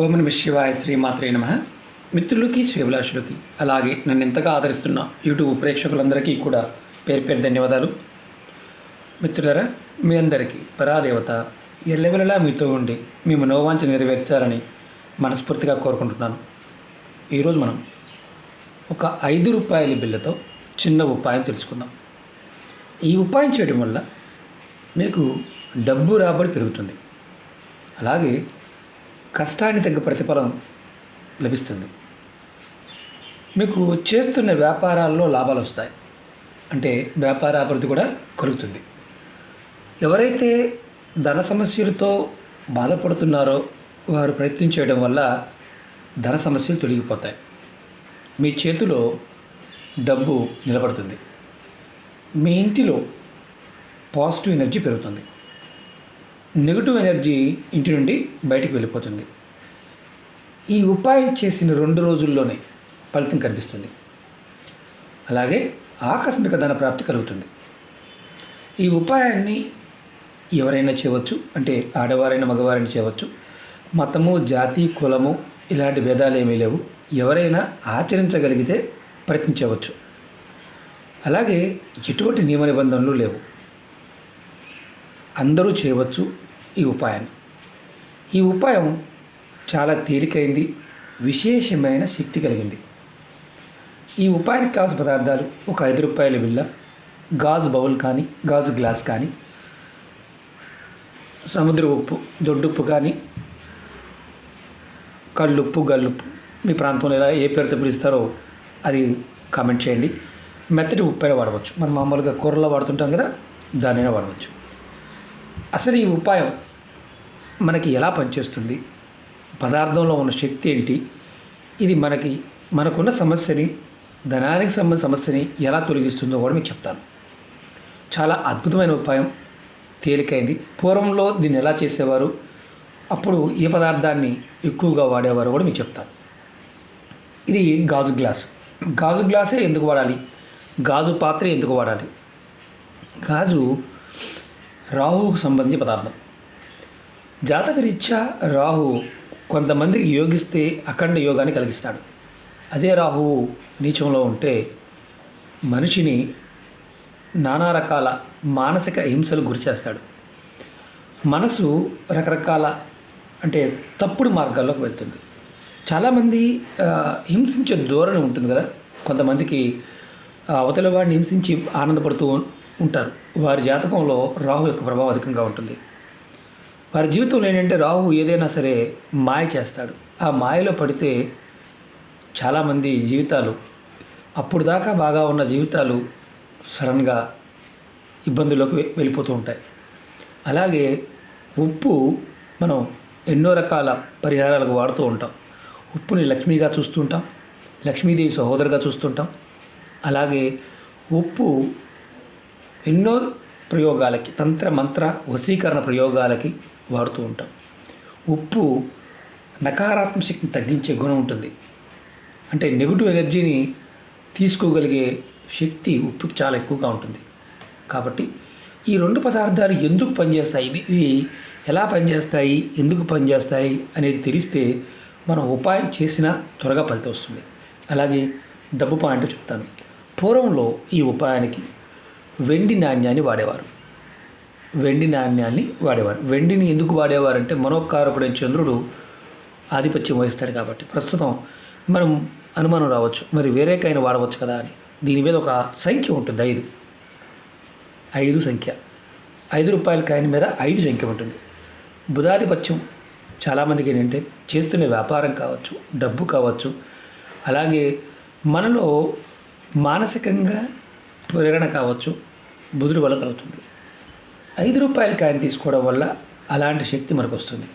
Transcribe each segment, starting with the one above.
ఓం నమ శివాయ శ్రీమాత్రే నమ. మిత్రులకి శ్రీభిలాషులకి అలాగే నన్ను ఎంతగా ఆదరిస్తున్న యూట్యూబ్ ప్రేక్షకులందరికీ కూడా పేరు పేరు ధన్యవాదాలు. మిత్రులరా మీ అందరికీ పరాదేవత ఎల్లవెలలా మీతో ఉండి మీ మనోవాంఛ నెరవేర్చాలని మనస్ఫూర్తిగా కోరుకుంటున్నాను. ఈరోజు మనం ఒక ఐదు రూపాయల బిల్లతో చిన్న ఉపాయం తెలుసుకుందాం. ఈ ఉపాయం చేయడం వల్ల మీకు డబ్బు రాబడి పెరుగుతుంది. అలాగే కష్టాన్ని తగ్గ ప్రతిఫలం లభిస్తుంది. మీకు చేస్తున్న వ్యాపారాల్లో లాభాలు వస్తాయి. అంటే వ్యాపార అభివృద్ధి కూడా కలుగుతుంది. ఎవరైతే ధన సమస్యలతో బాధపడుతున్నారో వారు ప్రయత్నం చేయడం వల్ల ధన సమస్యలు తొలగిపోతాయి. మీ చేతిలో డబ్బు నిలబడుతుంది. మీ ఇంటిలో పాజిటివ్ ఎనర్జీ పెరుగుతుంది. నెగిటివ్ ఎనర్జీ ఇంటి నుండి బయటికి వెళ్ళిపోతుంది. ఈ ఉపాయం చేసిన రెండు రోజుల్లోనే ఫలితం కనిపిస్తుంది. అలాగే ఆకస్మిక ధన ప్రాప్తి కలుగుతుంది. ఈ ఉపాయాన్ని ఎవరైనా చేయవచ్చు అంటే ఆడవారైనా మగవారైనా చేయవచ్చు. మతము జాతి కులము ఇలాంటి భేదాలు ఏమీ లేవు. ఎవరైనా ఆచరించగలిగితే ప్రయత్నించవచ్చు అలాగే ఎటువంటి నియమ నిబంధనలు లేవు. అందరూ చేయవచ్చు ఈ ఉపాయాన్ని. ఈ ఉపాయం చాలా తేలికైంది విశేషమైన శక్తి కలిగింది. ఈ ఉపాయానికి కావాల్సిన పదార్థాలు ఒక ఐదు రూపాయల బిళ్ళ గాజు బౌల్ కానీ గాజు గ్లాస్ కానీ సముద్ర ఉప్పు దొడ్డుప్పు కానీ కళ్ళుప్పు గల్లుప్పు మీ ప్రాంతంలో ఎలా ఏ పేరుతో పిలుస్తారో అది కామెంట్ చేయండి. మెత్తటి ఉప్పు అయినా వాడవచ్చు. మనం మామూలుగా కూరలో వాడుతుంటాం కదా దానైనా వాడవచ్చు. అసలు ఈ ఉపాయం మనకి ఎలా పనిచేస్తుంది? పదార్థంలో ఉన్న శక్తి ఏంటి? ఇది మనకి మనకున్న సమస్యని ధనానికి సంబంధించిన సమస్యని ఎలా తొలగిస్తుందో కూడా మీకు చెప్తాను. చాలా అద్భుతమైన ఉపాయం. తేలికైంది. పూర్వంలో దీన్ని ఎలా చేసేవారు? అప్పుడు ఏ పదార్థాన్ని ఎక్కువగా వాడేవారు కూడా మీకు చెప్తాను. ఇది గాజు గ్లాస్. గాజు గ్లాసే ఎందుకు వాడాలి? గాజు పాత్ర ఎందుకు వాడాలి? గాజు రాహువుకు సంబంధించిన పదార్థం. జాతకరీత్యా రాహు కొంతమందికి యోగిస్తే అఖండ యోగాన్ని కలిగిస్తాడు. అదే రాహువు నీచంలో ఉంటే మనిషిని నానా రకాల మానసిక హింసలు గురిచేస్తాడు మనసు రకరకాల అంటే తప్పుడు మార్గాల్లోకి వెళ్తుంది. చాలామంది హింసించే ధోరణి ఉంటుంది కదా. కొంతమందికి అవతల వాడిని హింసించి ఆనందపడుతూ ఉంటారు. వారి జాతకంలో రాహు యొక్క ప్రభావం అధికంగా ఉంటుంది. వారి జీవితంలో ఏంటంటే రాహు ఏదైనా సరే మాయ చేస్తాడు. ఆ మాయలో పడితే చాలామంది జీవితాలు అప్పుడు దాకా బాగా ఉన్న జీవితాలు సడన్గా ఇబ్బందుల్లోకి వెళ్ళిపోతూ ఉంటాయి. అలాగే ఉప్పు మనం ఎన్నో రకాల పరిహారాలకు వాడుతూ ఉంటాం. ఉప్పుని లక్ష్మిగా చూస్తుంటాం లక్ష్మీదేవి సహోదరుగా చూస్తుంటాం. అలాగే ఉప్పు ఎన్నో ప్రయోగాలకి తంత్ర మంత్ర వశీకరణ ప్రయోగాలకి వాడుతూ ఉంటాం. ఉప్పు నకారాత్మక శక్తిని తగ్గించే గుణం ఉంటుంది. అంటే నెగిటివ్ ఎనర్జీని తీసుకోగలిగే శక్తి ఉప్పుకి చాలా ఎక్కువగా ఉంటుంది. కాబట్టి ఈ రెండు పదార్థాలు ఎందుకు పనిచేస్తాయి? ఇది ఎలా పనిచేస్తాయి? ఎందుకు పనిచేస్తాయి? అనేది తెలిస్తే మనం ఉపాయం చేసినా త్వరగా ఫలితం వస్తుంది. అలాగే డబ్బు పాయింట్ చెప్తాను. పూర్వంలో ఈ ఉపాయానికి వెండి నాణ్యాన్ని వాడేవారు. వెండి నాణ్యాన్ని వాడేవారు. వెండిని ఎందుకు వాడేవారంటే మనోకారకుడైన చంద్రుడు ఆధిపత్యం వహిస్తాడు కాబట్టి. ప్రస్తుతం మనం అనుమానం రావచ్చు. మరి వేరేకైనా వాడవచ్చు కదా అని. దీని మీద ఒక సంఖ్య ఉంటుంది. ఐదు. ఐదు సంఖ్య. ఐదు రూపాయల కాయిన్ మీద ఐదు సంఖ్య ఉంటుంది. బుధాధిపత్యం చాలామందికి ఏంటంటే చేస్తున్న వ్యాపారం కావచ్చు డబ్బు కావచ్చు అలాగే మనలో మానసికంగా ప్రేరణ కావచ్చు బుధుడు వల్ల కలుగుతుంది. ఐదు రూపాయల కాయిన్ తీసుకోవడం వల్ల అలాంటి శక్తి మనకు వస్తుంది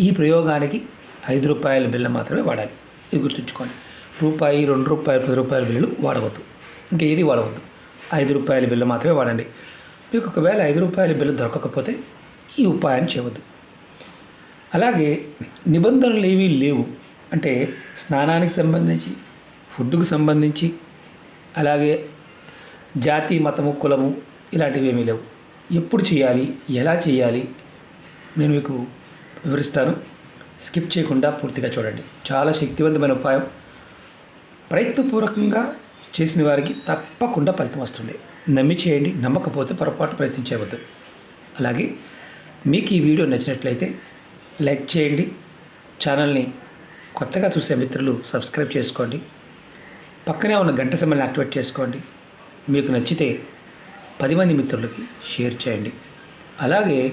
ఈ ప్రయోగానికి ఐదు రూపాయల బిల్లు మాత్రమే వాడాలి. ఇది గుర్తుంచుకోండి. రూపాయి రెండు రూపాయలు పది రూపాయల బిల్లు వాడవద్దు. ఇంకా ఏది వాడవద్దు. ఐదు రూపాయల బిల్లు మాత్రమే వాడండి. మీకు ఒకవేళ ఐదు రూపాయల బిల్లు దొరకకపోతే ఈ ఉపాయాన్ని చేయవద్దు. అలాగే నిబంధనలు ఏవీ లేవు. అంటే స్నానానికి సంబంధించి ఫుడ్కు సంబంధించి అలాగే జాతి మతము కులము ఇలాంటివి ఏమీ లేవు. ఎప్పుడు చేయాలి ఎలా చేయాలి నేను మీకు వివరిస్తాను. స్కిప్ చేయకుండా పూర్తిగా చూడండి. చాలా శక్తివంతమైన ఉపాయం. ప్రయత్నపూర్వకంగా చేసిన వారికి తప్పకుండా ఫలితం వస్తుంది. నమ్మి చేయండి నమ్మకపోతే పొరపాటు ప్రయత్నించవద్దు. అలాగే మీకు ఈ వీడియో నచ్చినట్లయితే లైక్ చేయండి. ఛానల్ని కొత్తగా చూసే మిత్రులు సబ్స్క్రైబ్ చేసుకోండి. పక్కనే ఉన్న గంట సమయాన్ని యాక్టివేట్ చేసుకోండి. మీకు నచ్చితే పది మంది మిత్రులకి షేర్ చేయండి. అలాగే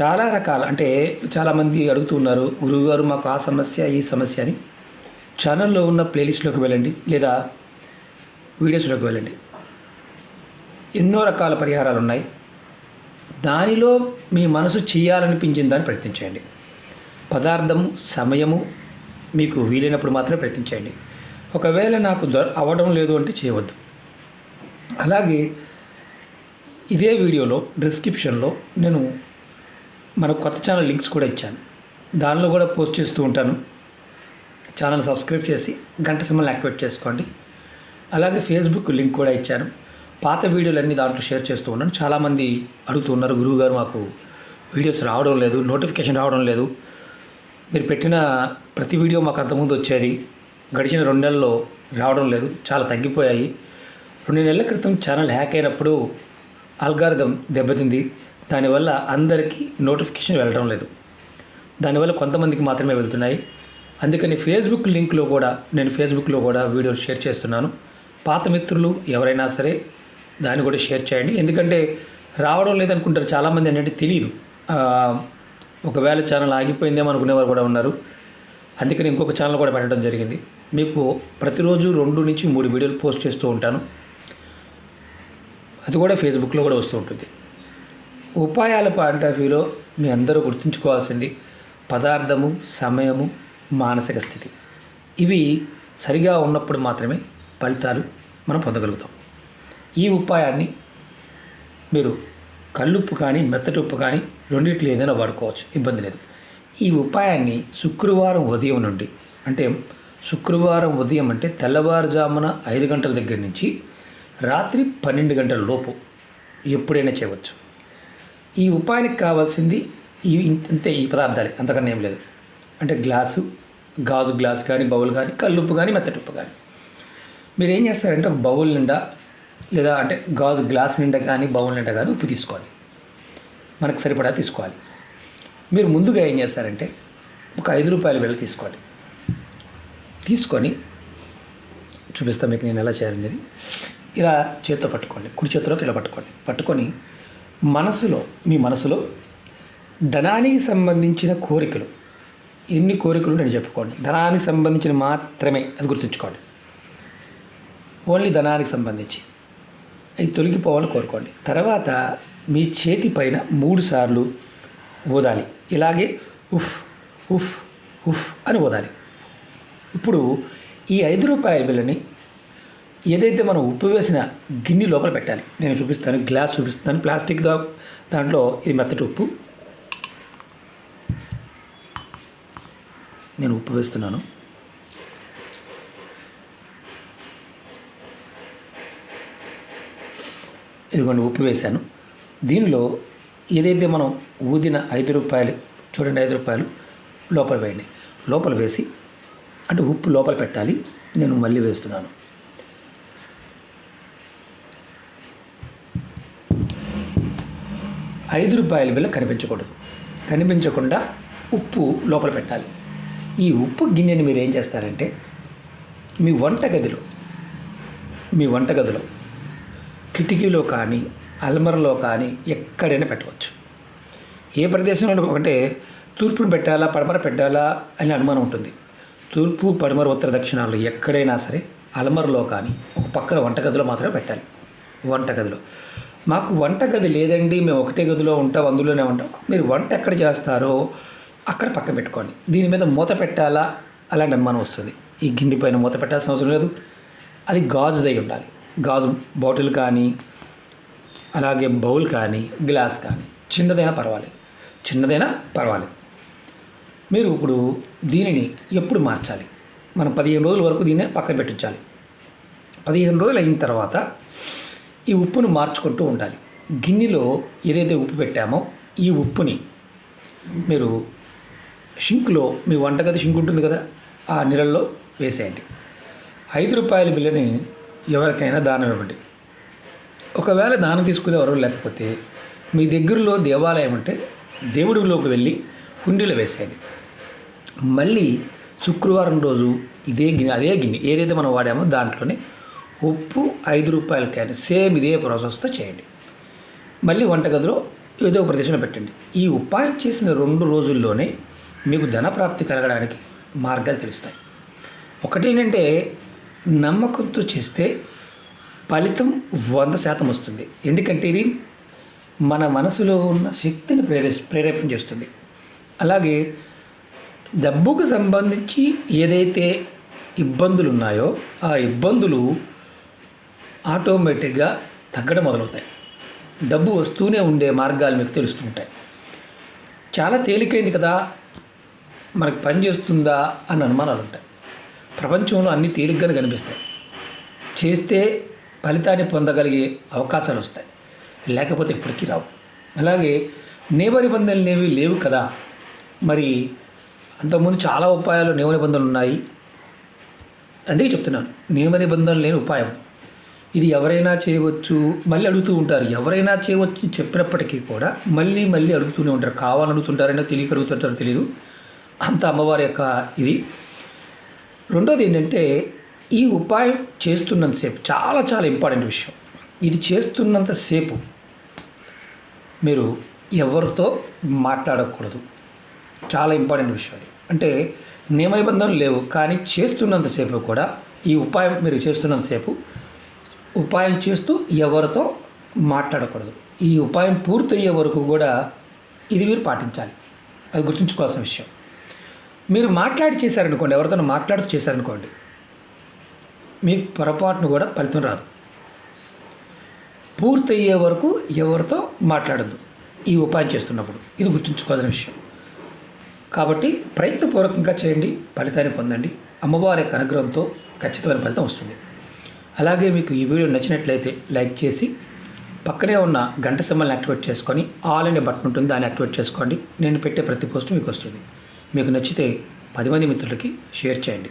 చాలా రకాల అంటే చాలామంది అడుగుతున్నారు గురువుగారు మాకు ఆ సమస్య ఈ సమస్య అని. ఛానల్లో ఉన్న ప్లేలిస్ట్లోకి వెళ్ళండి లేదా వీడియోస్లోకి వెళ్ళండి. ఎన్నో రకాల పరిహారాలు ఉన్నాయి దానిలో మీ మనసు చేయాలనిపించిన దాన్ని ప్రయత్నించండి పదార్థము సమయము మీకు వీలైనప్పుడు మాత్రమే ప్రయత్నించండి ఒకవేళ నాకు దొ అవ్వడం లేదు అంటే చేయవద్దు. అలాగే ఇదే వీడియోలో డిస్క్రిప్షన్లో నేను మన కొత్త ఛానల్ లింక్స్ కూడా ఇచ్చాను. దానిలో కూడా పోస్ట్ చేస్తూ ఉంటాను. ఛానల్ సబ్స్క్రైబ్ చేసి గంట సింబల్ యాక్టివేట్ చేసుకోండి. అలాగే ఫేస్బుక్ లింక్ కూడా ఇచ్చాను. పాత వీడియోలన్నీ దాంట్లో షేర్ చేస్తూ ఉన్నాను. చాలామంది అడుగుతున్నారు గురువు గారు మాకు వీడియోస్ రావడం లేదు నోటిఫికేషన్ రావడం లేదు. మీరు పెట్టిన ప్రతి వీడియో మాకు అంతకుముందు వచ్చేది. గడిచిన రెండు నెలల్లో రావడం లేదు చాలా తగ్గిపోయాయి. రెండు నెలల క్రితం ఛానల్ హ్యాక్ అయినప్పుడు అల్గారిథం దెబ్బతింది. దానివల్ల అందరికీ నోటిఫికేషన్ వెళ్ళడం లేదు. దానివల్ల కొంతమందికి మాత్రమే వెళ్తున్నాయి. అందుకని ఫేస్బుక్ లింక్లో కూడా నేను ఫేస్బుక్లో కూడా వీడియోలు షేర్ చేస్తున్నాను. పాత మిత్రులు ఎవరైనా సరే దాన్ని కూడా షేర్ చేయండి. ఎందుకంటే రావడం లేదనుకుంటారు చాలామంది ఏంటంటే తెలియదు. ఒకవేళ ఛానల్ ఆగిపోయిందేమో అనుకునేవారు కూడా ఉన్నారు. అందుకని ఇంకొక ఛానల్ కూడా పెట్టడం జరిగింది. మీకు ప్రతిరోజు రెండు నుంచి మూడు వీడియోలు పోస్ట్ చేస్తూ ఉంటాను. అది కూడా ఫేస్బుక్లో కూడా వస్తూ ఉంటుంది. ఉపాయాల పాయింట్ ఆఫ్ వ్యూలో మీ అందరూ గుర్తుంచుకోవాల్సింది పదార్థము సమయము మానసిక స్థితి. ఇవి సరిగా ఉన్నప్పుడు మాత్రమే ఫలితాలు మనం పొందగలుగుతాం. ఈ ఉపాయాన్ని మీరు కల్లుప్పు కానీ మెత్తటి ఉప్పు కానీ రెండిట్లో ఏదైనా వాడుకోవచ్చు. ఇబ్బంది లేదు. ఈ ఉపాయాన్ని శుక్రవారం ఉదయం నుండి అంటే శుక్రవారం ఉదయం అంటే తెల్లవారుజామున ఐదు గంటల దగ్గర నుంచి రాత్రి పన్నెండు గంటల లోపు ఎప్పుడైనా చేయవచ్చు. ఈ ఉపాయానికి కావాల్సింది ఈ ఇంతే ఈ పదార్థాలే అంతకన్నా ఏం లేదు. అంటే గ్లాసు గాజు గ్లాస్ కానీ బౌల్ కానీ కల్లుప్పు కానీ మెత్తటి ఉప్పు కానీ మీరు ఏం చేస్తారంటే ఒక బౌల్ నిండా లేదా అంటే గాజు గ్లాస్ నిండా కానీ బౌల్ నిండా కానీ ఉప్పు తీసుకోవాలి. మనకు సరిపడా తీసుకోవాలి. మీరు ముందుగా ఏం చేస్తారంటే ఒక ఐదు రూపాయల వెళ్ళి తీసుకోండి. తీసుకొని చూపిస్తాను మీకు నేను ఎలా చేయాలనేది ఇలా చేతితో పట్టుకోండి. కుడి చేతిలోకి ఇలా పట్టుకోండి. పట్టుకొని మనసులో మీ మనసులో ధనానికి సంబంధించిన కోరికలు. ఎన్ని కోరికలు నేను చెప్పుకోండి. ధనానికి సంబంధించిన మాత్రమే అది గుర్తుంచుకోండి. ఓన్లీ ధనానికి సంబంధించి. అవి తొలగిపోవాలని కోరుకోండి. తర్వాత మీ చేతి పైన మూడు సార్లు ఊదాలి ఇలాగే ఉఫ్ ఉఫ్ ఉఫ్ అని ఊదాలి ఇప్పుడు ఈ ఐదు రూపాయల బిల్లని ఏదైతే మనం ఉప్పు వేసిన గిన్నె లోపల పెట్టాలి నేను చూపిస్తాను గ్లాస్ చూపిస్తాను ప్లాస్టిక్ దాంట్లో ఇది మెత్తటి ఉప్పు. నేను ఉప్పు వేస్తున్నాను. ఇదిగోండి ఉప్పు వేశాను. దీనిలో ఏదైతే మనం ఊదిన ఐదు రూపాయలు చూడండి ఐదు రూపాయలు లోపల వేయండి. లోపల వేసి అంటే ఉప్పు లోపల పెట్టాలి. నేను మళ్ళీ వేస్తున్నాను. ఐదు రూపాయల బిల్ల కనిపించకూడదు. కనిపించకుండా ఉప్పు లోపల పెట్టాలి. ఈ ఉప్పు గిన్నెని మీరు ఏం చేస్తారంటే మీ వంటగదిలో మీ వంటగదిలో కిటికీలో కానీ అల్మరలో కానీ ఎక్కడైనా పెట్టవచ్చు. ఏ ప్రదేశంలో ఒకటే తూర్పును పెట్టాలా పడమర పెట్టాలా అని అనుమానం ఉంటుంది. తూర్పు పడమర ఉత్తర దక్షిణాలు ఎక్కడైనా సరే అలమరలో కానీ ఒక పక్కన వంటగదిలో మాత్రమే పెట్టాలి. వంటగదిలో. మాకు వంటగది లేదండి మేము ఒకటే గదిలో ఉంటాం అందులోనే ఉంటాం. మీరు వంట ఎక్కడ చేస్తారో అక్కడ పక్కన పెట్టుకోండి. దీని మీద మూత పెట్టాలా అలాంటి అనుమానం వస్తుంది. ఈ గిన్నె పైన మూత పెట్టాల్సిన అవసరం లేదు. అది గాజుదై ఉండాలి. గాజు బాటిల్ కానీ అలాగే బౌల్ కానీ గ్లాస్ కానీ చిన్నదైనా పర్వాలేదు. చిన్నదైనా పర్వాలేదు. మీరు ఇప్పుడు దీనిని ఎప్పుడు మార్చాలి? మనం పదిహేను రోజుల వరకు దీన్ని పక్కన పెట్టించాలి. పదిహేను రోజులు అయిన తర్వాత ఈ ఉప్పును మార్చుకుంటూ ఉండాలి. గిన్నెలో ఏదైతే ఉప్పు పెట్టామో ఈ ఉప్పుని మీరు షింక్లో మీ వంటగది షింక్ ఉంటుంది కదా ఆ నీళ్ళల్లో వేసేయండి. ఐదు రూపాయల బిల్లని ఎవరికైనా దానం ఇవ్వండి. ఒకవేళ దానం తీసుకునే ఎవరూ లేకపోతే మీ దగ్గరలో దేవాలయం ఉంటే దేవుడిలోకి వెళ్ళి హుండీలో వేసేయండి. మళ్ళీ శుక్రవారం రోజు ఇదే గిన్నె అదే గిన్నె ఏదైతే మనం వాడామో దాంట్లోనే ఉప్పు ఐదు రూపాయల క్యాన్ సేమ్ ఇదే ప్రాసెస్తో చేయండి. మళ్ళీ వంటగదిలో ఏదో ఒక ప్రదేశంలో పెట్టండి. ఈ ఉపాయం చేసిన రెండు రోజుల్లోనే మీకు ధనప్రాప్తి కలగడానికి మార్గాలు తెలుస్తాయి. ఒకటేంటంటే నమ్మకంతో చేస్తే ఫలితం వంద శాతం వస్తుంది. ఎందుకంటే ఇది మన మనసులో ఉన్న శక్తిని ప్రేరే ప్రేరేపణ చేస్తుంది. అలాగే డబ్బుకు సంబంధించి ఏదైతే ఇబ్బందులు ఉన్నాయో ఆ ఇబ్బందులు ఆటోమేటిక్గా తగ్గడం మొదలవుతాయి. డబ్బు వస్తూనే ఉండే మార్గాలు మీకు తెలుస్తూ ఉంటాయి. చాలా తేలికైంది కదా మనకు పని చేస్తుందా అని అనుమానాలు ఉంటాయి. ప్రపంచంలో అన్ని తేలిగ్గానే కనిపిస్తాయి. చేస్తే ఫలితాన్ని పొందగలిగే అవకాశాలు వస్తాయి. లేకపోతే ఇప్పటికీ రావు. అలాగే నియమ నిబంధనలు ఏవి లేవు కదా. మరి అంతకుముందు చాలా ఉపాయాలు నియమ నిబంధనలు ఉన్నాయి. అందుకే చెప్తున్నాను నియమ నిబంధనలు లేని ఉపాయం. ఇది ఎవరైనా చేయవచ్చు మళ్ళీ అడుగుతూ ఉంటారు. ఎవరైనా చేయవచ్చు చెప్పినప్పటికీ కూడా మళ్ళీ మళ్ళీ అడుగుతూనే ఉంటారు. కావాలని అడుగుతుంటారైనా తెలియక అడుగుతుంటారో తెలియదు అంత అమ్మవారి యొక్క ఇది. రెండోది ఏంటంటే ఈ ఉపాయం చేస్తున్నంతసేపు చాలా చాలా ఇంపార్టెంట్ విషయం. ఇది చేస్తున్నంతసేపు మీరు ఎవరితో మాట్లాడకూడదు. చాలా ఇంపార్టెంట్ విషయం అది. అంటే నియమ నిబంధనలు లేవు కానీ చేస్తున్నంతసేపు కూడా ఈ ఉపాయం మీరు చేస్తున్నంతసేపు ఉపాయం చేస్తూ ఎవరితో మాట్లాడకూడదు. ఈ ఉపాయం పూర్తయ్యే వరకు కూడా ఇది మీరు పాటించాలి. అది గుర్తుంచుకోవాల్సిన విషయం. మీరు మాట్లాడి చేశారనుకోండి ఎవరితో మాట్లాడుతూ చేశారనుకోండి మీకు పొరపాటును కూడా ఫలితం రాదు. పూర్తయ్యే వరకు ఎవరితో మాట్లాడద్దు. ఈ ఉపాయం చేస్తున్నప్పుడు. ఇది గుర్తుంచుకోవాల్సిన విషయం. కాబట్టి ప్రయత్నపూర్వకంగా చేయండి ఫలితాన్ని పొందండి. అమ్మవారి యొక్క అనుగ్రహంతో ఖచ్చితమైన ఫలితం వస్తుంది. అలాగే మీకు ఈ వీడియో నచ్చినట్లయితే లైక్ చేసి పక్కనే ఉన్న గంట సింబల్ని యాక్టివేట్ చేసుకొని ఆల్ అనే బటన్ ఉంటుంది దాన్ని యాక్టివేట్ చేసుకోండి. నేను పెట్టే ప్రతి పోస్ట్ మీకు వస్తుంది. మీకు నచ్చితే పది మంది మిత్రులకి షేర్ చేయండి.